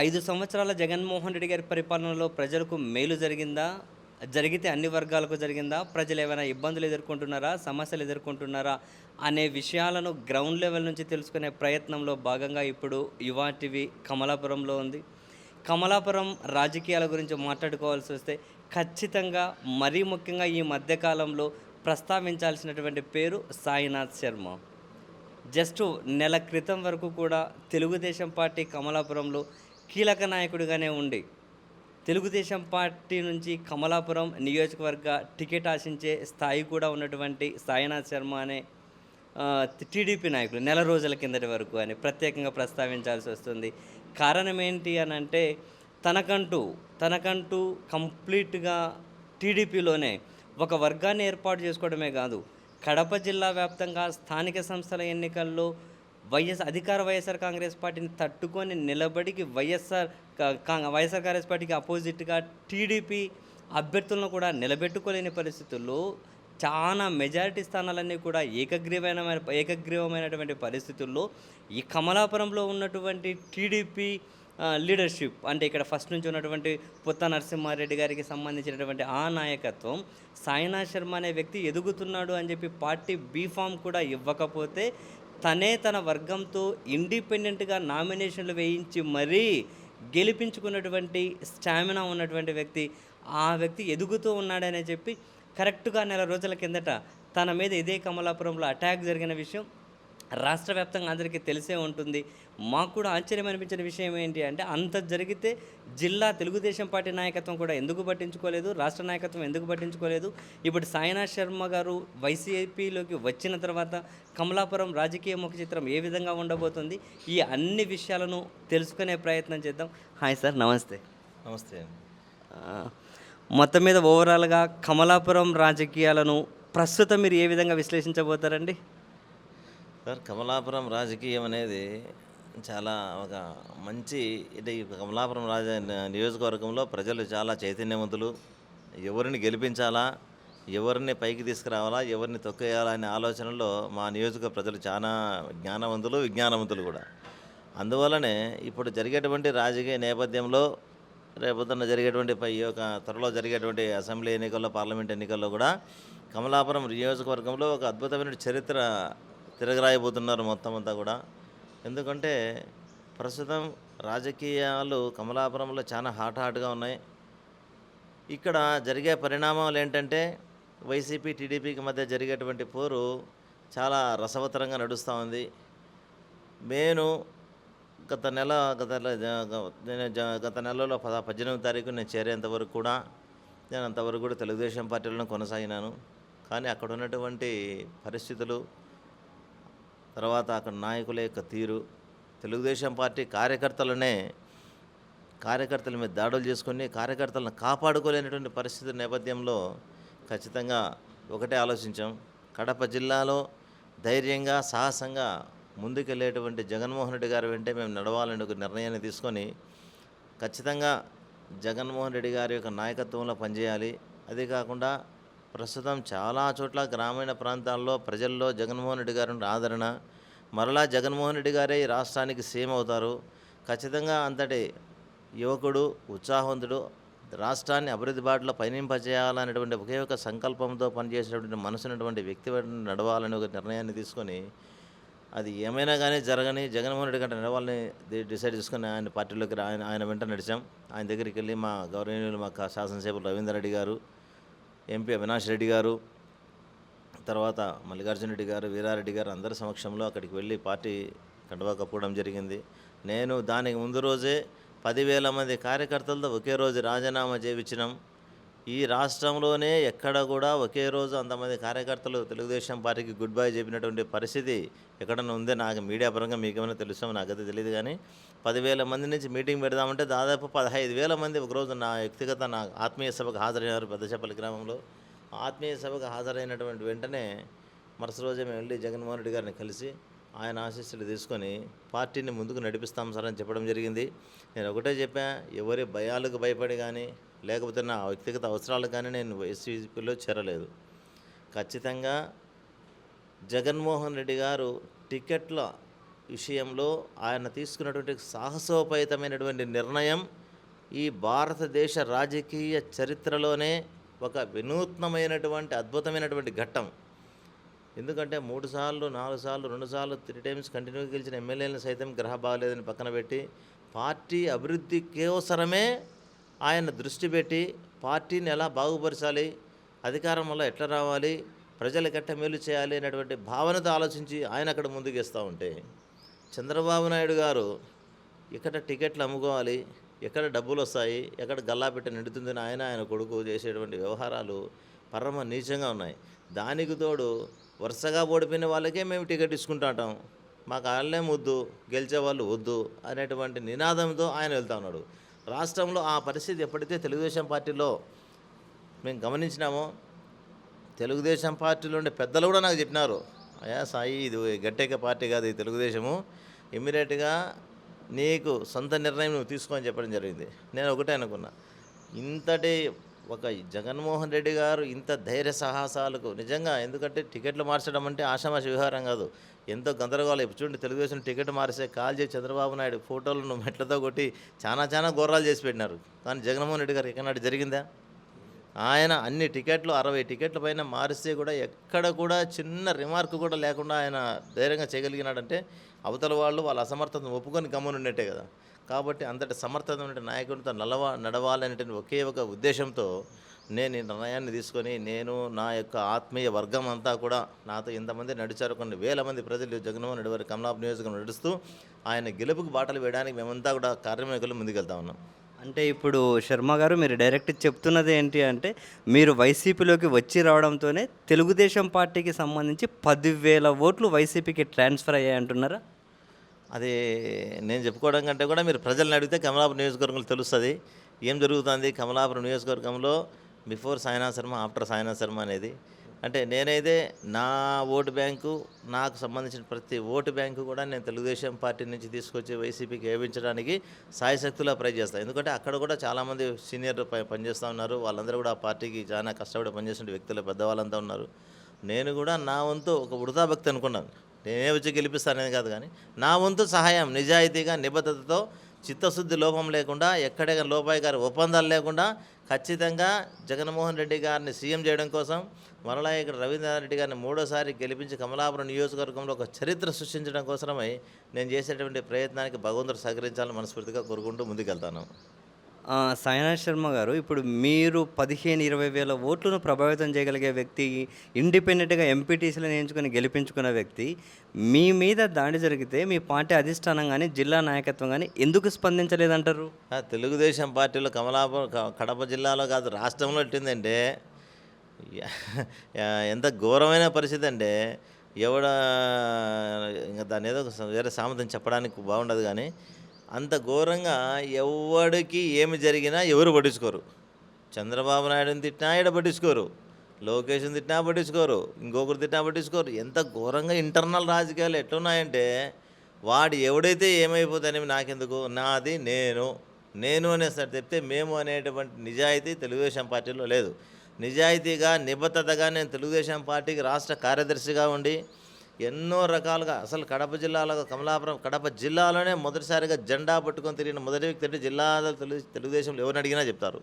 ఐదు సంవత్సరాల జగన్మోహన్ రెడ్డి గారి పరిపాలనలో ప్రజలకు మేలు జరిగిందా? జరిగితే అన్ని వర్గాలకు జరిగిందా? ప్రజలు ఏమైనా ఇబ్బందులు ఎదుర్కొంటున్నారా? సమస్యలు ఎదుర్కొంటున్నారా? అనే విషయాలను గ్రౌండ్ లెవెల్ నుంచి తెలుసుకునే ప్రయత్నంలో భాగంగా ఇప్పుడు యువా టీవీ కమలాపురంలో ఉంది. కమలాపురం రాజకీయాల గురించి మాట్లాడుకోవాల్సి వస్తే ఖచ్చితంగా మరీ ముఖ్యంగా ఈ మధ్యకాలంలో ప్రస్తావించాల్సినటువంటి పేరు సాయినాథ్ శర్మ. జస్ట్ నెల క్రితం వరకు కూడా తెలుగుదేశం పార్టీ కమలాపురంలో కీలక నాయకుడిగానే ఉండి తెలుగుదేశం పార్టీ నుంచి కమలాపురం నియోజకవర్గ టికెట్ ఆశించే స్థాయి కూడా ఉన్నటువంటి సాయినాథ్ శర్మ అనే టీడీపీ నాయకులు నెల రోజుల కిందటి వరకు అని ప్రత్యేకంగా ప్రస్తావించాల్సి వస్తుంది. కారణం ఏంటి అని అంటే తనకంటూ తనకంటూ కంప్లీట్గా టీడీపీలోనే ఒక వర్గాన్ని ఏర్పాటు చేసుకోవడమే కాదు కడప జిల్లా వ్యాప్తంగా స్థానిక సంస్థల ఎన్నికల్లో వైఎస్ అధికార వైఎస్ఆర్ కాంగ్రెస్ పార్టీని తట్టుకొని నిలబడికి వైఎస్ఆర్ వైఎస్ఆర్ కాంగ్రెస్ పార్టీకి అపోజిట్గా టీడీపీ అభ్యర్థులను కూడా నిలబెట్టుకోలేని పరిస్థితుల్లో చాలా మెజారిటీ స్థానాలన్నీ కూడా ఏకగ్రీవమైన ఏకగ్రీవమైనటువంటి పరిస్థితుల్లో ఈ కమలాపురంలో ఉన్నటువంటి టీడీపీ లీడర్షిప్ అంటే ఇక్కడ ఫస్ట్ నుంచి ఉన్నటువంటి పుత్త నరసింహారెడ్డి గారికి సంబంధించినటువంటి ఆ నాయకత్వం సాయినాథ్ శర్మ అనే వ్యక్తి ఎదుగుతున్నాడు అని చెప్పి పార్టీ బీఫామ్ కూడా ఇవ్వకపోతే తనే తన వర్గంతో ఇండిపెండెంట్గా నామినేషన్లు వేయించి మరీ గెలిపించుకున్నటువంటి స్టామినా ఉన్నటువంటి వ్యక్తి. ఆ వ్యక్తి ఎదుగుతూ ఉన్నాడని చెప్పి కరెక్ట్గా నెల రోజుల కిందట తన మీద ఇదే కమలాపురంలో అటాక్ జరిగిన విషయం రాష్ట్ర వ్యాప్తంగా అందరికీ తెలిసే ఉంటుంది. మాకు కూడా ఆశ్చర్యం అనిపించిన విషయం ఏంటి అంటే అంత జరిగితే జిల్లా తెలుగుదేశం పార్టీ నాయకత్వం కూడా ఎందుకు పట్టించుకోలేదు? రాష్ట్ర నాయకత్వం ఎందుకు పట్టించుకోలేదు? ఇప్పుడు సాయినాథ్ శర్మ గారు వైసీపీలోకి వచ్చిన తర్వాత కమలాపురం రాజకీయ ముఖ చిత్రం ఏ విధంగా ఉండబోతుంది? ఈ అన్ని విషయాలను తెలుసుకునే ప్రయత్నం చేద్దాం. హాయ్ సార్ నమస్తే. నమస్తే మొత్తం మీద ఓవరాల్గా కమలాపురం రాజకీయాలను ప్రస్తుతం మీరు ఏ విధంగా విశ్లేషించబోతారండి? సార్ కమలాపురం రాజకీయం అనేది చాలా ఒక మంచి అంటే ఈ కమలాపురం రాజ నియోజకవర్గంలో ప్రజలు చాలా చైతన్యవంతులు. ఎవరిని గెలిపించాలా ఎవరిని పైకి తీసుకురావాలా ఎవరిని తొక్కేయాలా అనే ఆలోచనలో మా నియోజక ప్రజలు చాలా జ్ఞానవంతులు విజ్ఞానవంతులు కూడా. అందువల్లనే ఇప్పుడు జరిగేటువంటి రాజకీయ నేపథ్యంలో రేపొద్దున జరిగేటువంటి పై యొక్క త్వరలో జరిగేటువంటి అసెంబ్లీ ఎన్నికల్లో పార్లమెంట్ ఎన్నికల్లో కూడా కమలాపురం నియోజకవర్గంలో ఒక అద్భుతమైన చరిత్ర తిరగరాయబోతున్నారు మొత్తం అంతా కూడా. ఎందుకంటే ప్రస్తుతం రాజకీయాలు కమలాపురంలో చాలా హాట్ హాట్గా ఉన్నాయి. ఇక్కడ జరిగే పరిణామాలు ఏంటంటే వైసీపీ టీడీపీకి మధ్య జరిగేటువంటి పోరు చాలా రసవత్తరంగా నడుస్తూ ఉంది. నేను గత నెల గత నేను గత నెలలో పద పద్దెనిమిది తారీఖు నేను చేరేంత వరకు కూడా నేను అంతవరకు కూడా తెలుగుదేశం పార్టీలను కొనసాగినాను. కానీ అక్కడ ఉన్నటువంటి పరిస్థితులు తర్వాత అక్కడ నాయకుల యొక్క తీరు తెలుగుదేశం పార్టీ కార్యకర్తలనే కార్యకర్తల మీద దాడులు చేసుకొని కార్యకర్తలను కాపాడుకోలేనటువంటి పరిస్థితి నేపథ్యంలో ఖచ్చితంగా ఒకటే ఆలోచించాం. కడప జిల్లాలో ధైర్యంగా సాహసంగా ముందుకెళ్ళేటువంటి జగన్మోహన్ రెడ్డి గారు వెంటే మేము నడవాలని ఒక నిర్ణయాన్ని తీసుకొని ఖచ్చితంగా జగన్మోహన్ రెడ్డి గారి యొక్క నాయకత్వంలో పనిచేయాలి. అదే కాకుండా ప్రస్తుతం చాలా చోట్ల గ్రామీణ ప్రాంతాల్లో ప్రజల్లో జగన్మోహన్ రెడ్డి గారి ఆదరణ మరలా జగన్మోహన్ రెడ్డి గారే ఈ రాష్ట్రానికి సీఎం అవుతారు. ఖచ్చితంగా అంతటి యువకుడు ఉత్సాహవంతుడు రాష్ట్రాన్ని అభివృద్ధి బాటలో పయనింపజేయాలనేటువంటి ఒకే ఒక సంకల్పంతో పనిచేసేటువంటి మనసున్నటువంటి వ్యక్తి నడవాలని ఒక నిర్ణయాన్ని తీసుకొని అది ఏమైనా కానీ జరగని జగన్మోహన్ రెడ్డి గంట నడవాలని డిసైడ్ చేసుకుని ఆయన పార్టీలోకి ఆయన ఆయన వెంట నడిచాం. ఆయన దగ్గరికి వెళ్ళి మా గౌరవనీయులు మా శాసనసభ్యులు రవీందర్ రెడ్డి గారు ఎంపీ అవినాష్ రెడ్డి గారు తర్వాత మల్లికార్జున రెడ్డి గారు వీరారెడ్డి గారు అందరి సమక్షంలో అక్కడికి వెళ్ళి పార్టీ కండువా కప్పుకోవడం జరిగింది. నేను దానికి ముందు రోజే పదివేల మంది కార్యకర్తలతో ఒకే రోజు రాజీనామా చేయించినాం. ఈ రాష్ట్రంలోనే ఎక్కడ కూడా ఒకే రోజు అంతమంది కార్యకర్తలు తెలుగుదేశం పార్టీకి గుడ్ బై చెప్పినటువంటి పరిస్థితి ఎక్కడన్నా ఉందే నాకు మీడియా పరంగా మీకేమైనా తెలుసామో నాకైతే తెలియదు కానీ పదివేల మంది నుంచి మీటింగ్ పెడదామంటే దాదాపు పదహైదు వేల మంది ఒకరోజు నా వ్యక్తిగత నా ఆత్మీయ సభకు హాజరైనారు పెద్దచేపల్లి గ్రామంలో. ఆత్మీయ సభకు హాజరైనటువంటి వెంటనే మరుసటి రోజే మేము వెళ్ళి జగన్మోహన్ రెడ్డి గారిని కలిసి ఆయన ఆశీస్సులు తీసుకొని పార్టీని ముందుకు నడిపిస్తాం సార్ అని చెప్పడం జరిగింది. నేను ఒకటే చెప్పా ఎవరి భయాలకు భయపడి కానీ లేకపోతే నా వ్యక్తిగత అవసరాలు కానీ నేను వైసీపీలో చేరలేదు. ఖచ్చితంగా జగన్మోహన్ రెడ్డి గారు టికెట్ల విషయంలో ఆయన తీసుకున్నటువంటి సాహసోపేతమైనటువంటి నిర్ణయం ఈ భారతదేశ రాజకీయ చరిత్రలోనే ఒక వినూత్నమైనటువంటి అద్భుతమైనటువంటి ఘట్టం. ఎందుకంటే మూడు సార్లు నాలుగు సార్లు రెండు సార్లు త్రీ టైమ్స్ కంటిన్యూగా గెలిచిన ఎమ్మెల్యేలను సైతం గ్రహ బాగలేదని పక్కన పెట్టి పార్టీ అభివృద్ధి కోసరమే ఆయన దృష్టి పెట్టి పార్టీని ఎలా బాగుపరచాలి అధికారం వల్ల ఎట్లా రావాలి ప్రజలకు ఎట్ట మేలు చేయాలి అనేటువంటి భావనతో ఆలోచించి ఆయన అక్కడ ముందుకు ఇస్తూ ఉంటే చంద్రబాబు నాయుడు గారు ఇక్కడ టికెట్లు అమ్ముకోవాలి ఎక్కడ డబ్బులు వస్తాయి ఎక్కడ గల్లా పెట్టి నిండుతుందని ఆయన ఆయన కొడుకు చేసేటువంటి వ్యవహారాలు పరమ నీచంగా ఉన్నాయి. దానికి తోడు వరుసగా ఓడిపోయిన వాళ్ళకే మేము టికెట్ ఇచ్చుకుంటా ఉంటాం. మాకు వాళ్ళే ముద్దు గెలిచే వాళ్ళు వద్దు అనేటువంటి నినాదంతో ఆయన వెళ్తా ఉన్నాడు. రాష్ట్రంలో ఆ పరిస్థితి ఎప్పుడైతే తెలుగుదేశం పార్టీలో మేము గమనించినామో. తెలుగుదేశం పార్టీలో ఉండే పెద్దలు కూడా నాకు చెప్పినారు. అయ్యా సాయి ఇది గట్టెక్క పార్టీ కాదు ఇది తెలుగుదేశము. ఇమ్మీడియట్గా నీకు సొంత నిర్ణయం నువ్వు తీసుకోని చెప్పడం జరిగింది. నేను ఒకటే అనుకున్నా. ఇంతటి ఒక జగన్మోహన్ రెడ్డి గారు ఇంత ధైర్య సాహసాలకు నిజంగా ఎందుకంటే టికెట్లు మార్చడం అంటే ఆషామాష వ్యవహారం కాదు. ఎంతో గందరగోళం. ఇప్పుడు చూడండి తెలుగుదేశం టికెట్ మారిస్తే కాల్ చేసి చంద్రబాబు నాయుడు ఫోటోలను మెట్లతో కొట్టి చాలా చాలా ఘోరాలు చేసి పెట్టినారు. కానీ జగన్మోహన్ రెడ్డి గారు ఎక్కడనాడు జరిగిందా? ఆయన అన్ని టికెట్లు అరవై టికెట్ల పైన మారిస్తే కూడా ఎక్కడ కూడా చిన్న రిమార్క్ కూడా లేకుండా ఆయన ధైర్యంగా చేయగలిగినాడంటే అవతల వాళ్ళు వాళ్ళ అసమర్థతను ఒప్పుకొని గమ్మునున్నట్టే కదా. కాబట్టి అంతటి సమర్థత నాయకునితో నాయకుడితో నలవా నడవాలనేటువంటి ఒకే ఒక ఉద్దేశంతో నేను ఈ నిర్ణయాన్ని తీసుకొని నేను నా యొక్క ఆత్మీయ వర్గం అంతా కూడా నాతో ఇంతమంది నడిచారు. కొన్ని వేల మంది ప్రజలు జగన్మోహన్ రెడ్డి వారి కమలాపు నియోజకవర్గం నడుస్తూ ఆయన గెలుపుకు బాటలు వేయడానికి మేమంతా కూడా కార్యక్రమాలు ముందుకెళ్తా ఉన్నాం. అంటే ఇప్పుడు శర్మ గారు మీరు డైరెక్ట్ చెప్తున్నది ఏంటి అంటే మీరు వైసీపీలోకి వచ్చి రావడంతోనే తెలుగుదేశం పార్టీకి సంబంధించి పదివేల ఓట్లు వైసీపీకి ట్రాన్స్ఫర్ అయ్యాయి అంటున్నారా? అది నేను చెప్పుకోవడం కంటే కూడా మీరు ప్రజల్ని అడిగితే కమలాపురం నియోజకవర్గంలో తెలుస్తుంది. ఏం జరుగుతుంది? కమలాపురం నియోజకవర్గంలో బిఫోర్ సాయినా శర్మ ఆఫ్టర్ సాయినా శర్మ అనేది. అంటే నేనైతే నా ఓటు బ్యాంకు నాకు సంబంధించిన ప్రతి ఓటు బ్యాంకు కూడా నేను తెలుగుదేశం పార్టీ నుంచి తీసుకొచ్చి వైసీపీకి వేయించడానికి సాయశక్తులా ట్రై చేస్తాను ఎందుకంటే అక్కడ కూడా చాలామంది సీనియర్ పనిచేస్తూ ఉన్నారు. వాళ్ళందరూ కూడా ఆ పార్టీకి చాలా కష్టపడి పనిచేసిన వ్యక్తులు పెద్దవాళ్ళంతా ఉన్నారు. నేను కూడా నా వంతు ఒక వృధా భక్తి అనుకున్నాను. నేనే వచ్చి గెలిపిస్తానని కాదు కానీ నా వంతు సహాయం నిజాయితీగా నిబద్ధతతో చిత్తశుద్ధి లోపం లేకుండా ఎక్కడే లోపాయి గారి ఒప్పందాలు లేకుండా ఖచ్చితంగా జగన్మోహన్ రెడ్డి గారిని సీఎం చేయడం కోసం మరలా ఇక్కడ రవీంద్రనాథ్ రెడ్డి గారిని మూడోసారి గెలిపించి కమలాపురం నియోజకవర్గంలో ఒక చరిత్ర సృష్టించడం కోసమై నేను చేసేటువంటి ప్రయత్నానికి భగవంతుడు సహకరించాలని మనస్ఫూర్తిగా కోరుకుంటూ ముందుకెళ్తాను. సాయనా సాయినాథ్ శర్మ గారు ఇప్పుడు మీరు పదిహేను ఇరవై వేల ఓట్లను ప్రభావితం చేయగలిగే వ్యక్తి ఇండిపెండెంట్గా ఎంపీటీసీలను ఎంచుకొని గెలిపించుకున్న వ్యక్తి మీ మీద దాడి జరిగితే మీ పార్టీ అధిష్టానం కానీ జిల్లా నాయకత్వం కానీ ఎందుకు స్పందించలేదంటారు? తెలుగుదేశం పార్టీలో కమలాపురం కడప జిల్లాలో కాదు రాష్ట్రంలో ఎట్టిందంటే ఎంత ఘోరమైన పరిస్థితి అంటే ఎవడ ఇంకా దాని ఏదో వేరే సామెతం చెప్పడానికి బాగుండదు కానీ అంత ఘోరంగా ఎవడికి ఏమి జరిగినా ఎవరు పట్టించుకోరు. చంద్రబాబు నాయుడుని తిట్టినా ఈడ పట్టించుకోరు. లోకేష్ని తిట్టినా పట్టించుకోరు. ఇంకొకరు తిట్టినా పట్టించుకోరు. ఎంత ఘోరంగా ఇంటర్నల్ రాజకీయాలు ఎట్లున్నాయంటే వాడు ఎవడైతే ఏమైపోతానేమి నాకెందుకు? నాది నేను. నేను అనేసారి చెప్తే మేము అనేటువంటి నిజాయితీ తెలుగుదేశం పార్టీలో లేదు. నిజాయితీగా నిబద్ధతగా నేను తెలుగుదేశం పార్టీకి రాష్ట్ర కార్యదర్శిగా ఉండి ఎన్నో రకాలుగా అసలు కడప జిల్లాలో కమలాపురం కడప జిల్లాలోనే మొదటిసారిగా జెండా పట్టుకొని తిరిగిన మొదటి వ్యక్తి అంటే జిల్లాలో తెలుగు తెలుగుదేశంలో ఎవరిని అడిగినా చెప్తారు.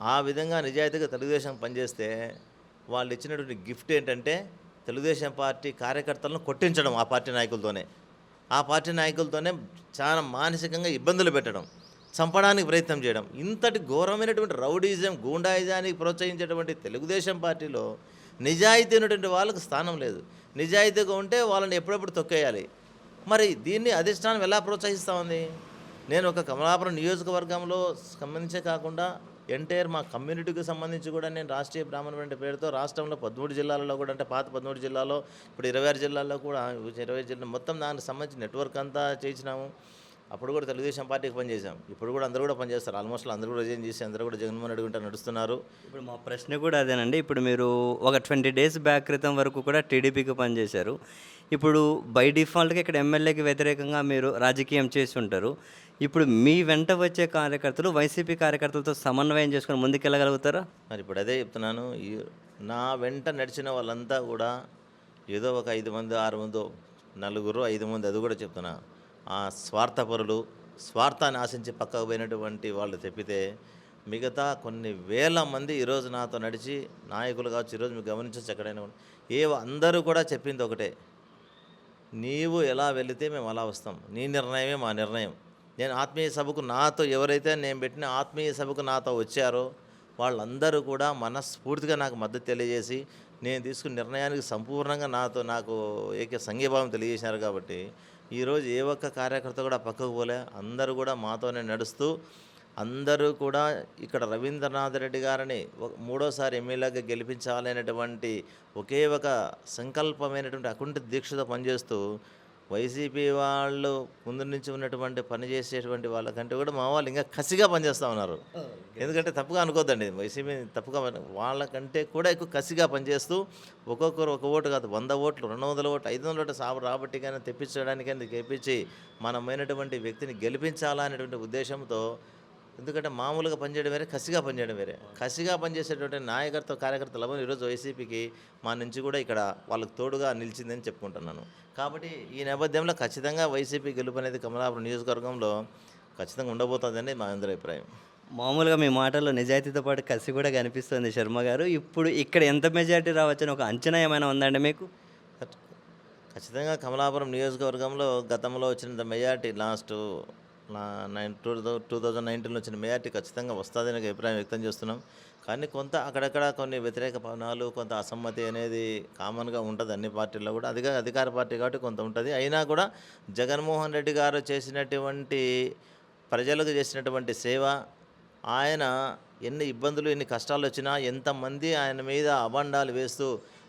ఆ విధంగా నిజాయితీగా తెలుగుదేశం పనిచేస్తే వాళ్ళు ఇచ్చినటువంటి గిఫ్ట్ ఏంటంటే తెలుగుదేశం పార్టీ కార్యకర్తలను కొట్టించడం ఆ పార్టీ నాయకులతోనే. ఆ పార్టీ నాయకులతోనే చాలా మానసికంగా ఇబ్బందులు పెట్టడం చంపడానికి ప్రయత్నం చేయడం. ఇంతటి ఘోరమైనటువంటి రౌడీజం గూండాయిజానికి ప్రోత్సహించేటువంటి తెలుగుదేశం పార్టీలో నిజాయితీ ఉన్నటువంటి వాళ్ళకు స్థానం లేదు. నిజాయితీగా ఉంటే వాళ్ళని ఎప్పుడెప్పుడు తొక్కేయాలి? మరి దీన్ని అధిష్టానం ఎలా ప్రోత్సహిస్తూ ఉంది? నేను ఒక కమలాపురం నియోజకవర్గంలో సంబంధించే కాకుండా ఎంటైర్ మా కమ్యూనిటీకి సంబంధించి కూడా నేను రాష్ట్రీయ బ్రాహ్మణ పేరుతో రాష్ట్రంలో పదమూడు జిల్లాలలో కూడా అంటే పాత పదమూడు జిల్లాలో ఇప్పుడు ఇరవై ఆరు జిల్లాల్లో కూడా ఇరవై జిల్లా మొత్తం దానికి సంబంధించి నెట్వర్క్ అంతా చేసినాము. అప్పుడు కూడా తెలుగుదేశం పార్టీకి పనిచేసాం ఇప్పుడు కూడా అందరూ కూడా పనిచేస్తారు ఆల్మోస్ట్ అందరూ కూడా రిజైన్ చేసి అందరూ కూడా జగన్మోహన్ రెడ్డి గుంట నడుస్తున్నారు. ఇప్పుడు మా ప్రశ్న కూడా అదేనండి. ఇప్పుడు మీరు ఒక ట్వంటీ డేస్ బ్యాక్ క్రితం వరకు కూడా టీడీపీకి పనిచేశారు ఇప్పుడు బై డిఫాల్ట్గా ఇక్కడ ఎమ్మెల్యేకి వ్యతిరేకంగా మీరు రాజకీయం చేసి ఉంటారు. ఇప్పుడు మీ వెంట వచ్చే కార్యకర్తలు వైసీపీ కార్యకర్తలతో సమన్వయం చేసుకొని ముందుకెళ్ళగలుగుతారా? మరి ఇప్పుడు అదే చెప్తున్నాను. నా వెంట నడిచిన వాళ్ళంతా కూడా ఏదో ఒక ఐదు మంది ఆరు మంది నలుగురు ఐదు మంది అది కూడా చెప్తున్నా. ఆ స్వార్థపరులు స్వార్థాన్ని ఆశించి పక్కకు పోయినటువంటి వాళ్ళు చెప్పితే మిగతా కొన్ని వేల మంది ఈరోజు నాతో నడిచి నాయకులు కావచ్చు ఈరోజు మీరు గమనించవచ్చు ఎక్కడైనా ఏ అందరూ కూడా చెప్పింది ఒకటే. నీవు ఎలా వెళితే మేము అలా వస్తాం. నీ నిర్ణయమే మా నిర్ణయం. నేను ఆత్మీయ సభకు నాతో ఎవరైతే నేను పెట్టిన ఆత్మీయ సభకు నాతో వచ్చారో వాళ్ళందరూ కూడా మనస్ఫూర్తిగా నాకు మద్దతు తెలియజేసి నేను తీసుకున్న నిర్ణయానికి సంపూర్ణంగా నాతో నాకు ఏక సంఘీభావం తెలియజేశారు కాబట్టి ఈరోజు ఏ ఒక్క కార్యకర్త కూడా పక్కకు పోలే. అందరూ కూడా మాతోనే నడుస్తూ అందరూ కూడా ఇక్కడ రవీంద్రనాథ్ రెడ్డి గారిని ఒక- మూడోసారి ఎమ్మెల్యేగా గెలిపించాలనేటువంటి ఒకే ఒక సంకల్పమైనటువంటి అకుంఠ దీక్షతో పనిచేస్తూ వైసీపీ వాళ్ళు ముందు నుంచి ఉన్నటువంటి పని చేసేటువంటి వాళ్ళకంటే కూడా మా వాళ్ళు ఇంకా కసిగా పనిచేస్తూ ఉన్నారు. ఎందుకంటే తప్పుగా అనుకోద్దండి. వైసీపీ తప్పుగా వాళ్ళకంటే కూడా ఎక్కువ కసిగా పనిచేస్తూ ఒక్కొక్కరు ఒక ఓటు కాదు వంద ఓట్లు రెండు వందల ఓట్లు ఐదు వందల ఓట్లు సాగు రాబట్టి కానీ తెప్పించడానికి కానీ గెలిపించి మనమైనటువంటి వ్యక్తిని గెలిపించాలనేటువంటి ఉద్దేశంతో ఎందుకంటే మామూలుగా పనిచేయడం వేరే కసిగా పనిచేయడం వేరే. కసిగా పనిచేసేటువంటి నాయకత్వ కార్యకర్తలు ఈరోజు వైసీపీకి మా నుంచి కూడా ఇక్కడ వాళ్ళకి తోడుగా నిలిచిందని చెప్పుకుంటున్నాను కాబట్టి ఈ నేపథ్యంలో ఖచ్చితంగా వైసీపీ గెలుపు అనేది కమలాపురం నియోజకవర్గంలో ఖచ్చితంగా ఉండబోతుందని మా అందరి అభిప్రాయం. మామూలుగా మీ మాటల్లో నిజాయితీతో పాటు కసి కూడా కనిపిస్తుంది శర్మ గారు. ఇప్పుడు ఇక్కడ ఎంత మెజారిటీ రావచ్చని ఒక అంచనా ఏమైనా ఉందండి మీకు? ఖచ్చితంగా కమలాపురం నియోజకవర్గంలో గతంలో వచ్చిన మెజార్టీ లాస్ట్ నా నైన్ టూ టూ థౌజండ్ నైన్టీన్లో వచ్చిన మేయార్టీ ఖచ్చితంగా వస్తుందని అభిప్రాయం వ్యక్తం చేస్తున్నాం. కానీ కొంత అక్కడక్కడ కొన్ని వ్యతిరేక పవనాలు కొంత అసమ్మతి అనేది కామన్గా ఉంటుంది అన్ని పార్టీల్లో కూడా. అదిగా అధికార పార్టీ కాబట్టి కొంత ఉంటుంది. అయినా కూడా జగన్మోహన్ రెడ్డి గారు చేసినటువంటి ప్రజలకు చేసినటువంటి సేవ ఆయన ఎన్ని ఇబ్బందులు ఎన్ని కష్టాలు వచ్చినా ఎంతమంది ఆయన మీద అబండాలు వేస్తూ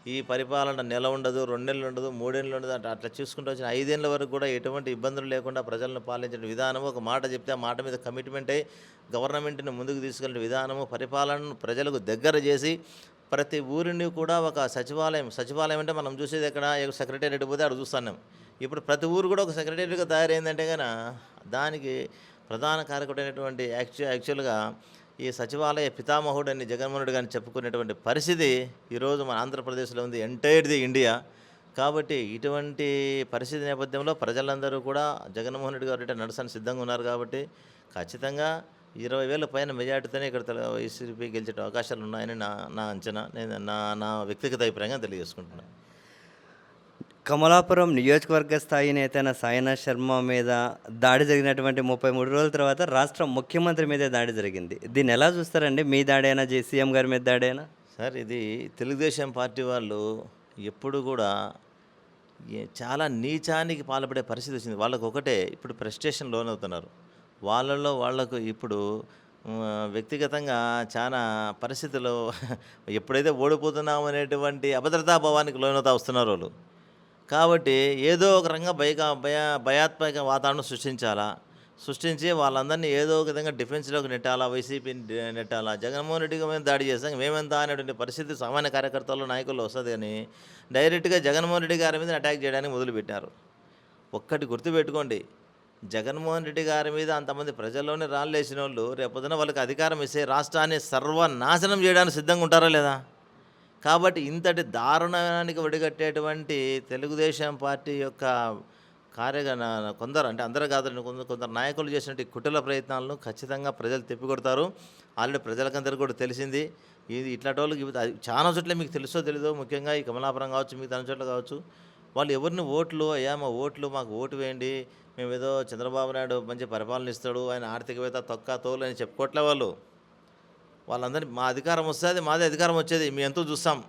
ఈ పరిపాలన నెల ఉండదు రెండేళ్ళు ఉండదు మూడేళ్ళు ఉండదు అంటే అట్లా చూసుకుంటూ వచ్చిన ఐదేళ్ళ వరకు కూడా ఎటువంటి ఇబ్బందులు లేకుండా ప్రజలను పాలించిన విధానము ఒక మాట చెప్తే ఆ మాట మీద కమిట్మెంట్ అయ్యి గవర్నమెంట్ని ముందుకు తీసుకెళ్ళిన విధానము పరిపాలనను ప్రజలకు దగ్గర చేసి ప్రతి ఊరిని కూడా ఒక సచివాలయం సచివాలయం అంటే మనం చూసేది ఎక్కడ? సెక్రటేరియట్ పోతే అక్కడ చూస్తున్నాం ఇప్పుడు ప్రతి ఊరు కూడా ఒక సెక్రటేరియట్గా తయారైందంటే కనుక దానికి ప్రధాన కారకుడైనటువంటి యాక్చు యాక్చువల్గా ఈ సచివాలయ పితామహుడు అని జగన్మోహనుడు గారిని చెప్పుకునేటువంటి పరిస్థితి ఈరోజు మన ఆంధ్రప్రదేశ్లో ఉంది ఎంటైర్ ది ఇండియా కాబట్టి ఇటువంటి పరిస్థితి నేపథ్యంలో ప్రజలందరూ కూడా జగన్మోహన్ రెడ్డి గారు నడసని సిద్ధంగా ఉన్నారు కాబట్టి ఖచ్చితంగా ఇరవై వేల పైన మెజార్టీతోనే ఇక్కడ వైసీపీ గెలిచే అవకాశాలు ఉన్నాయని నా నా అంచనా నేను నా నా వ్యక్తిగత అభిప్రాయంగా తెలియజేసుకుంటున్నాను కమలాపురం నియోజకవర్గ స్థాయి నేత అయిన సాయినాథ్ శర్మ మీద దాడి జరిగినటువంటి ముప్పై మూడు రోజుల తర్వాత రాష్ట్ర ముఖ్యమంత్రి మీదే దాడి జరిగింది. దీన్ని ఎలా చూస్తారండి? మీ దాడైనా జేసీఎం గారి మీద దాడైనా? సార్ ఇది తెలుగుదేశం పార్టీ వాళ్ళు ఎప్పుడు కూడా చాలా నీచానికి పాల్పడే పరిస్థితి వచ్చింది. వాళ్ళకు ఒకటే ఇప్పుడు ప్రెస్టేషన్ లోన్ అవుతున్నారు. వాళ్ళల్లో వాళ్ళకు ఇప్పుడు వ్యక్తిగతంగా చాలా పరిస్థితులు ఎప్పుడైతే ఓడిపోతున్నాం అనేటువంటి అభద్రతాభావానికి లోనవుతా వస్తున్నారు వాళ్ళు. కాబట్టి ఏదో ఒక రంగా భయక భయ భయాత్మక వాతావరణం సృష్టించాలా? సృష్టించి వాళ్ళందరినీ ఏదో ఒక విధంగా డిఫెన్స్లోకి నెట్టాలా? వైసీపీని నెట్టాలా? జగన్మోహన్ రెడ్డికి మేము దాడి చేస్తాం మేమెంత అనేటువంటి పరిస్థితి సామాన్య కార్యకర్తలు నాయకులు వస్తుంది కానీ డైరెక్ట్గా జగన్మోహన్ రెడ్డి గారి మీద అటాక్ చేయడానికి మొదలుపెట్టారు. ఒక్కటి గుర్తుపెట్టుకోండి జగన్మోహన్ రెడ్డి గారి మీద అంతమంది ప్రజల్లోనే రాళ్ళేసిన వాళ్ళు రేపొద్దున వాళ్ళకి అధికారం ఇస్తే రాష్ట్రాన్ని సర్వనాశనం చేయడానికి సిద్ధంగా ఉంటారా లేదా? కాబట్టి ఇంతటి దారుణానికి ఒడిగట్టేటువంటి తెలుగుదేశం పార్టీ యొక్క కార్యగణ కొందరు అంటే అందరు కాదండి కొందరు కొందరు నాయకులు చేసిన కుటుల ప్రయత్నాలను ఖచ్చితంగా ప్రజలు తిప్పికొడతారు. ఆల్రెడీ ప్రజలకందరికీ కూడా తెలిసింది. ఇది ఇట్లాంటి వాళ్ళకి చాలా చోట్ల మీకు తెలుసో తెలీదో ముఖ్యంగా ఈ కమలాపురం కావచ్చు మీకు తన చోట్ల కావచ్చు వాళ్ళు ఎవరిని ఓట్లు అయ్యా మా ఓట్లు మాకు ఓటు వేయండి మేము ఏదో చంద్రబాబు నాయుడు మంచి పరిపాలన ఇస్తాడు ఆయన ఆర్థికవేత్త తొక్క తోలు అని చెప్పుకోవట్లే వాళ్ళు. వాళ్ళందరినీ మా అధికారం వస్తుంది మాదే అధికారం వచ్చేది. మీ ఎంతో చూస్తాం.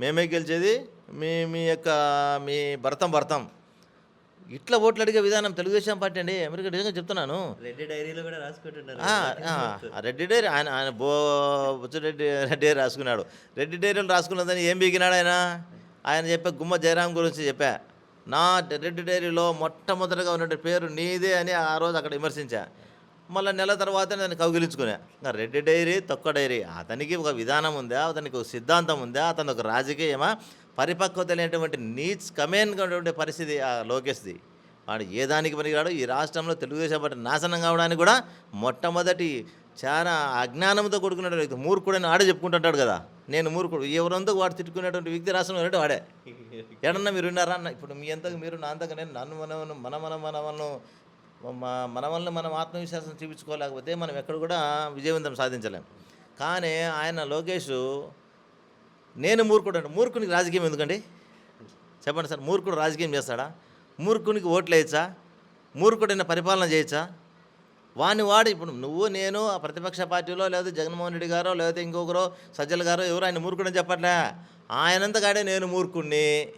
మేమే గెలిచేది మీ మీ యొక్క మీ భర్తం భర్తం. ఇట్లా ఓట్లు అడిగే విధానం తెలుగుదేశం పార్టీ అండి. అమెరికా నిజంగా చెప్తున్నాను. రెడ్డి డైరీలో కూడా రాసుకుంటున్నారు రెడ్డి డైరీ ఆయన ఆయన బో బుచ్చిరెడ్డి రెడ్డి డైరీ రాసుకున్నాడు. రెడ్డి డైరీలు రాసుకున్నదని ఏం బీగినాడు ఆయన? ఆయన చెప్పే గుమ్మ జయరాం గురించి చెప్పా. నా రెడ్డి డైరీలో మొట్టమొదటిగా ఉన్న పేరు నీదే అని ఆ రోజు అక్కడ విమర్శించా. మళ్ళీ నెల తర్వాత దాన్ని కౌగిలించుకునే. ఇంకా రెడ్డి డైరీ తొక్క డైరీ అతనికి ఒక విధానం ఉందా? అతనికి ఒక సిద్ధాంతం ఉందా? అతను ఒక రాజకీయమా? పరిపక్వత లేనటువంటి నీచ్ కమేన్గా పరిస్థితి ఆ లోకేష్ది. వాడు ఏ దానికి పనికిరాడు? ఈ రాష్ట్రంలో తెలుగుదేశం పార్టీ నాశనం కావడానికి కూడా మొట్టమొదటి చాలా అజ్ఞానంతో కూడుకున్న వ్యక్తి మూర్ఖుడని ఆడే చెప్పుకుంటుంటాడు కదా. నేను మూర్ఖుడు. ఎవరంతా వాడు తిట్టుకునేటువంటి వ్యక్తి రాష్ట్రంలో అంటే వాడే. ఎడన్నా మీరు ఉన్నారా అన్న? ఇప్పుడు మీ అంతకు మీరు నా అంతకు నేను నన్ను మనం మన మన మనమను మన వల్ల మనం ఆత్మవిశ్వాసం చూపించుకోలేకపోతే మనం ఎక్కడ కూడా విజయవంతం సాధించలేం. కానీ ఆయన లోకేష్ నేను మూర్ఖుడు అంటే మూర్ఖునికి రాజకీయం ఎందుకండి? చెప్పండి సార్ మూర్ఖుడు రాజకీయం చేస్తాడా? మూర్ఖునికి ఓట్లు వేయచ్చా? మూర్ఖుడైన పరిపాలన చేయొచ్చా? వాని వాడు ఇప్పుడు నువ్వు నేను ఆ ప్రతిపక్ష పార్టీలో లేదా జగన్మోహన్ రెడ్డి గారో లేకపోతే ఇంకొకరో సజ్జల గారో ఎవరు ఆయన మూర్ఖుడని చెప్పట్లే. ఆయనంతగాడే నేను మూర్ఖుడిని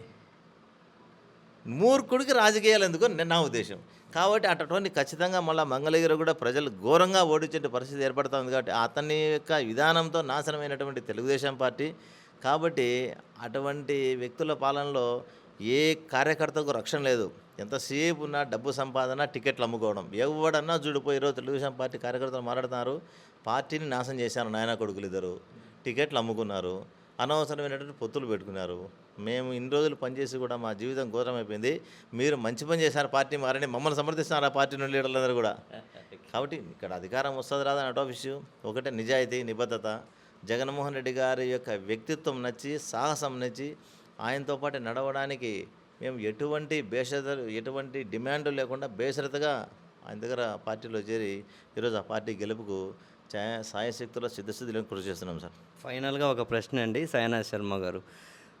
మూర్ఖుడికి రాజకీయాలు ఎందుకు? నా ఉద్దేశం. కాబట్టి అటువంటి ఖచ్చితంగా మళ్ళీ మంగళగిరి కూడా ప్రజలు ఘోరంగా ఓడించే పరిస్థితి ఏర్పడుతుంది కాబట్టి అతని యొక్క విధానంతో నాశనమైనటువంటి తెలుగుదేశం పార్టీ. కాబట్టి అటువంటి వ్యక్తుల పాలనలో ఏ కార్యకర్తకు రక్షణ లేదు. ఎంతసేపు ఉన్నా డబ్బు సంపాదన టికెట్లు అమ్ముకోవడం. ఎవడన్నా చూడిపోయి ఈరోజు తెలుగుదేశం పార్టీ కార్యకర్తలు మాట్లాడుతున్నారు పార్టీని నాశనం చేశారు నాయన కొడుకులు ఇద్దరు. టికెట్లు అమ్ముకున్నారు. అనవసరమైనటువంటి పొత్తులు పెట్టుకున్నారు. మేము ఇన్ని రోజులు పనిచేసి కూడా మా జీవితం ఘోరమైపోయింది మీరు మంచి పని చేశారు పార్టీ మారని మమ్మల్ని సమర్థిస్తున్నారు ఆ పార్టీ నుండి లీడర్లందరూ కూడా. కాబట్టి ఇక్కడ అధికారం వస్తుంది రాదని అటో విషయం ఒకటే నిజాయితీ నిబద్ధత. జగన్మోహన్ రెడ్డి గారి యొక్క వ్యక్తిత్వం నచ్చి సాహసం నచ్చి ఆయనతో పాటు నడవడానికి మేము ఎటువంటి బేషరత ఎటువంటి డిమాండ్ లేకుండా బేషరతగా ఆయన దగ్గర పార్టీలో చేరి ఈరోజు ఆ పార్టీ గెలుపుకు సాయశక్తుల సిద్ధశుద్ధులను కృషి చేస్తున్నాం సార్. ఫైనల్గా ఒక ప్రశ్న అండి సాయనాథ్ శర్మ గారు.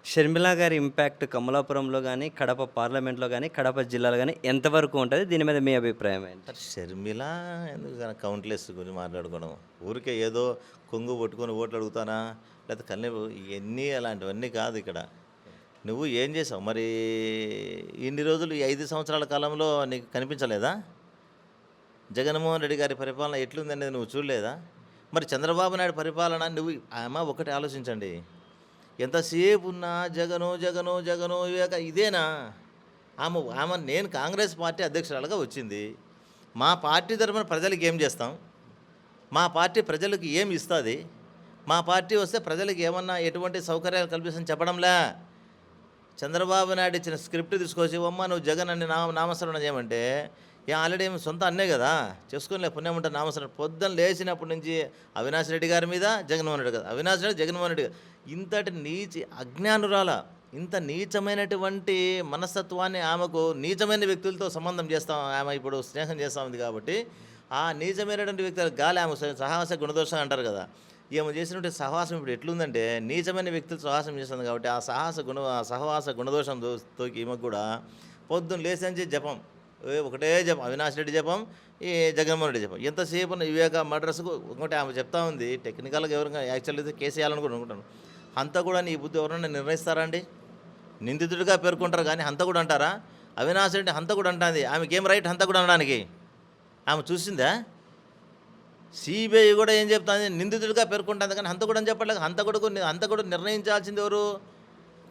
షర్మిల గారి ఇంపాక్ట్ కమలాపురంలో కానీ కడప పార్లమెంట్లో కానీ కడప జిల్లాలో కానీ ఎంతవరకు ఉంటుంది? దీని మీద మీ అభిప్రాయం ఏంటి? షర్మిల ఎందుకు కౌంట్లెస్ గురించి మాట్లాడుకోవడం? ఊరికే ఏదో కొంగు పట్టుకొని ఓట్లు అడుగుతానా? లేకపోతే కన్నీ ఇవన్నీ అలాంటివన్నీ కాదు ఇక్కడ. నువ్వు ఏం చేసావు? మరి ఇన్ని రోజులు ఈ ఐదు సంవత్సరాల కాలంలో నీకు కనిపించలేదా? జగన్మోహన్ రెడ్డి గారి పరిపాలన ఎట్లుంది అనేది నువ్వు చూడలేదా? మరి చంద్రబాబు నాయుడు పరిపాలన నువ్వు ఆమె ఒకటి ఆలోచించండి. ఎంతసేపు ఉన్నా జగను జగను జగను ఇక ఇదేనా? ఆమె ఆమె నేను కాంగ్రెస్ పార్టీ అధ్యక్షురాలుగా వచ్చింది. మా పార్టీ తరఫున ప్రజలకు ఏం చేస్తాం? మా పార్టీ ప్రజలకు ఏం ఇస్తుంది? మా పార్టీ వస్తే ప్రజలకు ఏమన్నా ఎటువంటి సౌకర్యాలు కల్పిస్తామని చెప్పడంలే. చంద్రబాబు నాయుడు ఇచ్చిన స్క్రిప్ట్ తీసుకొచ్చి అమ్మ నువ్వు జగన్ అని నా నామస్మరణ చేయమంటే ఏ ఆల్రెడీ ఏమి సొంత అన్నే కదా? చేసుకోలే పుణ్యం ఉంటే నామస్మరణ. పొద్దున్న లేచినప్పటి నుంచి అవినాష్ రెడ్డి గారి మీద జగన్మోహన్ రెడ్డి కదా. అవినాష్ రెడ్డి జగన్మోహన్ రెడ్డి గారు. ఇంతటి నీచి అజ్ఞానురాల ఇంత నీచమైనటువంటి మనస్తత్వాన్ని ఆమెకు నీచమైన వ్యక్తులతో సంబంధం చేస్తాం ఆమె ఇప్పుడు స్నేహం చేస్తూ ఉంది కాబట్టి ఆ నీచమైనటువంటి వ్యక్తుల గాలి ఆమె సహవాస గుణదోషం అంటారు కదా. ఈమె చేసినటువంటి సహవాసం ఇప్పుడు ఎట్లుందంటే నీచమైన వ్యక్తులు సహవాసం చేస్తుంది కాబట్టి ఆ సాహస గుణ సహవాస గుణదోషం తోకి ఈమెకు కూడా పొద్దున్న లేచి జపం. ఒకటే జపం అవినాష్ రెడ్డి జపం ఈ జగన్మోహన్ రెడ్డి జపం. ఎంతసేపు ఉన్న వివేక మడ్రస్కు ఇంకోటి ఆమె చెప్తా ఉంది టెక్నికల్గా ఎవరైనా యాక్చువల్ అయితే కేసు వేయాలని కూడా అనుకుంటాను. అంతా కూడా నీ బుద్ధి ఎవరైనా నిర్ణయిస్తారా అండి? నిందితుడిగా పేర్కొంటారు కానీ హంత కూడా అంటారా? అవినాష్ రెడ్డి హంత కూడా అంటుంది. ఆమెకేం రైట్ హంత కూడా అనడానికి? ఆమె చూసిందా? సిబిఐ కూడా ఏం చెప్తాంది? నిందితుడిగా పేర్కొంటుంది కానీ హంతకుడు అని చెప్పట్లేదు. హంతకుడుకు హంతకుడు నిర్ణయించాల్సింది ఎవరు?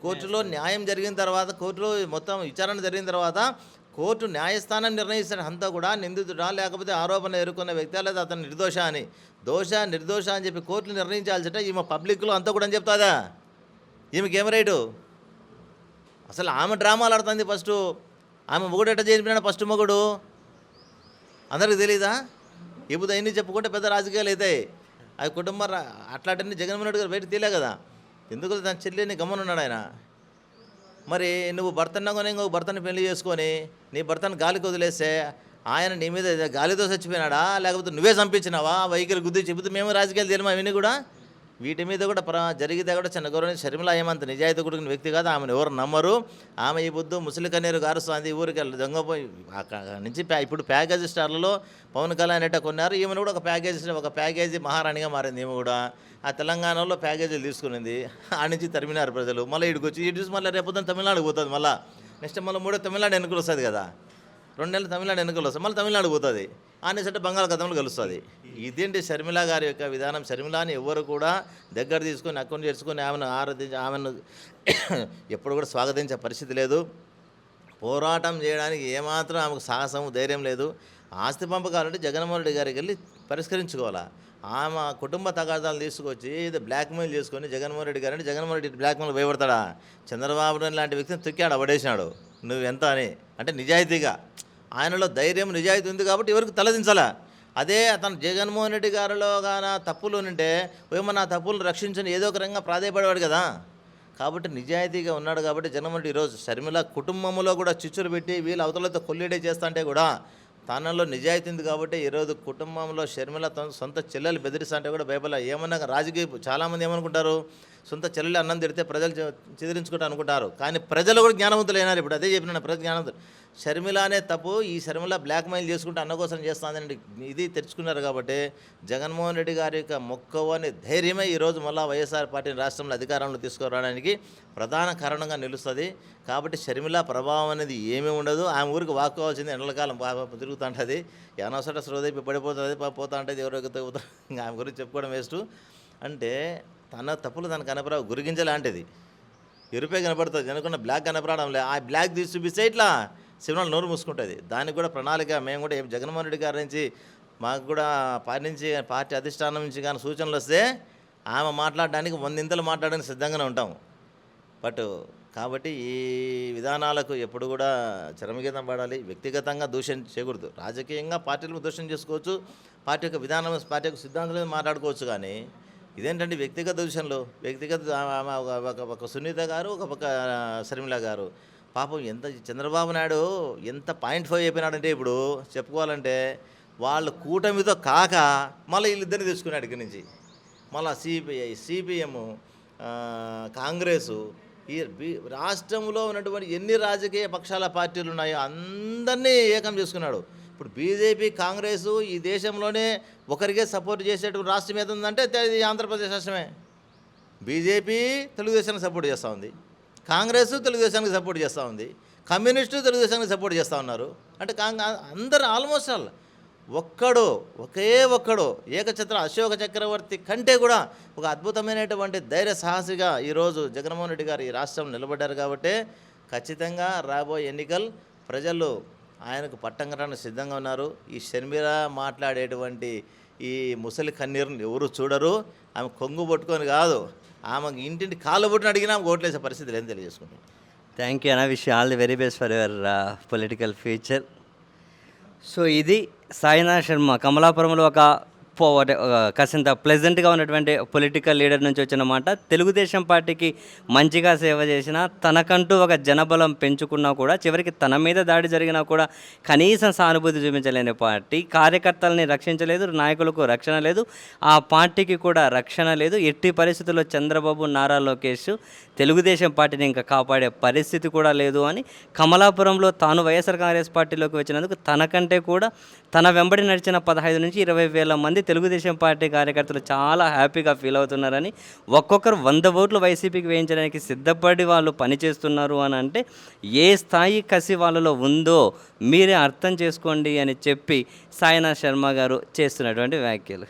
కోర్టులో న్యాయం జరిగిన తర్వాత కోర్టులో మొత్తం విచారణ జరిగిన తర్వాత కోర్టు న్యాయస్థానం నిర్ణయిస్తాడు అంతా కూడా నిందితుడా లేకపోతే ఆరోపణ ఎదుర్కొన్న వ్యక్తి లేదా అతను నిర్దోష అని? దోష నిర్దోష అని చెప్పి కోర్టులు నిర్ణయించాల్సిట ఈమె పబ్లిక్లో అంతా కూడా అని చెప్తాదా? ఈమెకి రైటు? అసలు ఆమె డ్రామాలు ఆడుతుంది ఫస్ట్. ఆమె మొగుడు ఎట్ట చేసిపోయినాడు ఫస్ట్ మొగుడు? అందరికి తెలీదా? ఇప్పుడు అన్నీ చెప్పుకుంటే పెద్ద రాజకీయాలు అవుతాయి. అవి కుటుంబ రా- అట్లాంటివన్నీ జగన్మోహన్ రెడ్డి గారు బయట తెలియ కదా. ఎందుకు తన చెల్లిని గమనున్నాడు ఆయన? మరి నువ్వు భర్తను కొని ఇంకొక భర్తని పెళ్ళి చేసుకొని నీ భర్తను గాలికి వదిలేస్తే ఆయన నీ మీద గాలితో చచ్చిపోయినాడా? లేకపోతే నువ్వే చంపించినావా? వెహికల్ గుద్ది చెబుతూ మేము రాజకీయాలు తెలియమా అవన్నీ కూడా వీటి మీద కూడా ప్ర జరిగితే కూడా చిన్న గౌరవం షర్మిల ఏమంత నిజాయితీ కూడిన వ్యక్తి కాదు. ఆమెను ఎవరు నమ్మరు. ఆమె ఈ బుద్ధు ముసలి కన్నీరు గారుస్తుంది ఊరికి వెళ్ళి దొంగపోయి నుంచి ప్యా- ఇప్పుడు ప్యాకేజీ స్టార్లలో పవన్ కళ్యాణ్ ఎట్ట కొన్నారు. ఈమెను కూడా ఒక ప్యాకేజీ ఒక ప్యాకేజీ మహారాణిగా మారింది ఈమె కూడా. ఆ తెలంగాణలో ప్యాకేజీలు తీసుకునింది. ఆ నుంచి తరిమినారు ప్రజలు. మళ్ళీ ఇక్కడికి వచ్చి ఇటు చూసి మళ్ళీ రేపు తమిళనాడుకు పోతుంది మళ్ళీ. నెక్స్ట్ మళ్ళీ మూడో తమిళనాడు ఎన్నికలు వస్తుంది కదా. రెండు నెలలు తమిళనాడు ఎన్నికలు వస్తాయి మళ్ళీ తమిళనాడు పోతుంది. ఆనేసంటే బంగాళాఖాతంలో కలుస్తుంది ఇదేంటి షర్మిల గారి యొక్క విధానం? షర్మిలాని ఎవరు కూడా దగ్గర తీసుకొని అకౌంట్ చేసుకొని ఆమెను ఆరాధించి ఆమెను ఎప్పుడు కూడా స్వాగతించే పరిస్థితి లేదు. పోరాటం చేయడానికి ఏమాత్రం ఆమెకు సాహసము ధైర్యం లేదు. ఆస్తి పంపకాలంటే జగన్మోహన్ రెడ్డి గారికి వెళ్ళి పరిష్కరించుకోవాలా? ఆమె కుటుంబ తగాదాలు తీసుకొచ్చి ఇది బ్లాక్మెయిల్ చేసుకొని జగన్మోహన్ రెడ్డి గారు అంటే జగన్మోహన్ రెడ్డి బ్లాక్మెయిల్ భయపడతాడా చంద్రబాబు నాయుడు లాంటి వ్యక్తిని తొక్కాడు అవడేసినాడు నువ్వు ఎంత అని? అంటే నిజాయితీగా. ఆయనలో ధైర్యం నిజాయితీ ఉంది కాబట్టి ఎవరికి తలదించాలా. అదే అతను జగన్మోహన్ రెడ్డి గారిలో గాన తప్పులు ఉంటే ఏమన్నా తప్పులు రక్షించని ఏదో ఒక రంగా ప్రాధాయపడేవాడు కదా. కాబట్టి నిజాయితీగా ఉన్నాడు కాబట్టి జగన్మోహన్ రెడ్డి ఈరోజు షర్మిల కుటుంబంలో కూడా చిచ్చులు పెట్టి వీళ్ళు అవతలతో కొల్లిడే చేస్తాంటే కూడా తనలో నిజాయితీ ఉంది కాబట్టి ఈరోజు కుటుంబంలో షర్మిల తన సొంత చెల్లెలు బెదిరిస్తా అంటే కూడా భయపడ ఏమన్నా రాజకీయ చాలామంది ఏమనుకుంటారు? సొంత చెల్లెలు అన్నం తిడితే ప్రజలు చె- చెదిరించుకుంటా అనుకుంటారు. కానీ ప్రజలు కూడా జ్ఞానవంతులు అయినారు ఇప్పుడు. అదే చెప్పిన ప్రజలు జ్ఞానవంతులు. షర్మిల అనే తప్పు ఈ షర్మిల బ్లాక్మెయిల్ చేసుకుంటే అన్న కోసం చేస్తుందని ఇది తెచ్చుకున్నారు కాబట్టి జగన్మోహన్ రెడ్డి గారి యొక్క మొక్కవని ధైర్యమే ఈరోజు మళ్ళీ వైఎస్ఆర్ పార్టీని రాష్ట్రంలో అధికారంలో తీసుకురావడానికి ప్రధాన కారణంగా నిలుస్తుంది. కాబట్టి షర్మిల ప్రభావం అనేది ఏమీ ఉండదు. ఆమె ఊరికి వాక్కోవాల్సింది ఎండలకాలం బాగా తిరుగుతుంటుంది. అనవసర శ్రోదైపు పడిపోతుంది పోతా ఉంటుంది ఎవరో ఆమె గురించి చెప్పుకోవడం వేస్ట్. అంటే తన తప్పులు తనకు కనపరావు గురిగింజ లాంటిది. ఎరుపే కనపడుతుంది. అనుకున్న బ్లాక్ కనపడడం లే ఆ బ్లాక్ తీసి చూపిస్తే ఇట్లా సినిమాలు నోరు మూసుకుంటుంది. దానికి కూడా ప్రణాళిక. మేము కూడా ఏం జగన్మోహన్ రెడ్డి గారి నుంచి మాకు కూడా పార్టీ నుంచి పార్టీ అధిష్టానం నుంచి కానీ సూచనలు వస్తే ఆమె మాట్లాడడానికి వందింతలు మాట్లాడడానికి సిద్ధంగానే ఉంటాము బట్ కాబట్టి ఈ విధానాలకు ఎప్పుడు కూడా చరమగీతం పడాలి వ్యక్తిగతంగా దూషణ చేయకూడదు. రాజకీయంగా పార్టీలు దూషణ చేసుకోవచ్చు. పార్టీ యొక్క విధానం పార్టీ యొక్క సిద్ధాంతం మాట్లాడుకోవచ్చు కానీ ఇదేంటంటే వ్యక్తిగత దూషణలు వ్యక్తిగత ఒక- ఒక- సునీత గారు ఒక పక్క శర్మిల గారు. పాపం ఎంత చంద్రబాబు నాయుడు ఎంత పాయింట్ ఫైవ్ అయిపోయినాడంటే ఇప్పుడు చెప్పుకోవాలంటే వాళ్ళ కూటమితో కాక మళ్ళీ వీళ్ళిద్దరిని తెచ్చుకున్నాడు ఇక్కడి నుంచి. మళ్ళీ సిపిఐ సిపిఎం కాంగ్రెసు ఈ రాష్ట్రంలో ఉన్నటువంటి ఎన్ని రాజకీయ పక్షాల పార్టీలు ఉన్నాయో అందరినీ ఏకం చేసుకున్నాడు. ఇప్పుడు బీజేపీ కాంగ్రెస్ ఈ దేశంలోనే ఒకరికే సపోర్ట్ చేసేటువంటి రాష్ట్రం ఏది ఉందంటే ఆంధ్రప్రదేశ్ రాష్ట్రమే. బీజేపీ తెలుగుదేశానికి సపోర్ట్ చేస్తూ ఉంది. కాంగ్రెస్ తెలుగుదేశానికి సపోర్ట్ చేస్తూ ఉంది. కమ్యూనిస్టు తెలుగుదేశానికి సపోర్ట్ చేస్తూ ఉన్నారు. అంటే కాంగ్ అందరు ఆల్మోస్ట్ ఆల్ ఒక్కడు ఒకే ఒక్కడు ఏకఛత్ర అశోక చక్రవర్తి కంటే కూడా ఒక అద్భుతమైనటువంటి ధైర్య సాహసిగా ఈరోజు జగన్మోహన్ రెడ్డి గారు ఈ రాష్ట్రం నిలబడ్డారు కాబట్టి ఖచ్చితంగా రాబోయే ఎన్నికలు ప్రజలు ఆయనకు పట్టం కట్టడానికి సిద్ధంగా ఉన్నారు. ఈ షర్మిల మాట్లాడేటువంటి ఈ ముసలి కన్నీరుని ఎవరు చూడరు. ఆమె కొంగు పట్టుకొని కాదు ఆమె ఇంటింటి కాళ్ళు పట్టుని అడిగినా ఆమె ఓట్లేసే పరిస్థితి లేదని తెలియజేసుకుంటాం థ్యాంక్ యూ అన్న wish all the very best for your political future so ఇది సాయినాథ్ శర్మ కమలాపురంలో ఒక పో కాసింత ప్లెజెంట్గా ఉన్నటువంటి పొలిటికల్ లీడర్ నుంచి వచ్చిన మాట తెలుగుదేశం పార్టీకి మంచిగా సేవ చేసిన తనకంటూ ఒక జనబలం పెంచుకున్నా కూడా చివరికి తన మీద దాడి జరిగినా కూడా కనీసం సానుభూతి చూపించలేని పార్టీ కార్యకర్తల్ని రక్షించలేదు నాయకులకు రక్షణ లేదు ఆ పార్టీకి కూడా రక్షణ లేదు. ఎట్టి పరిస్థితుల్లో చంద్రబాబు నారా లోకేష్ తెలుగుదేశం పార్టీని ఇంకా కాపాడే పరిస్థితి కూడా లేదు అని కమలాపురంలో తాను వైఎస్ఆర్ కాంగ్రెస్ పార్టీలోకి వచ్చినందుకు తనకంటే కూడా తన వెంబడి నడిచిన పదహైదు నుంచి ఇరవై వేల మంది తెలుగుదేశం పార్టీ కార్యకర్తలు చాలా హ్యాపీగా ఫీల్ అవుతున్నారని ఒక్కొక్కరు వంద ఓట్లు వైసీపీకి వేయించడానికి సిద్ధపడి వాళ్ళు పనిచేస్తున్నారు అని అంటే ఏ స్థాయి కసి వాళ్ళలో ఉందో మీరే అర్థం చేసుకోండి అని చెప్పి సాయినాథ్ శర్మ గారు చేస్తున్నటువంటి వ్యాఖ్యలు.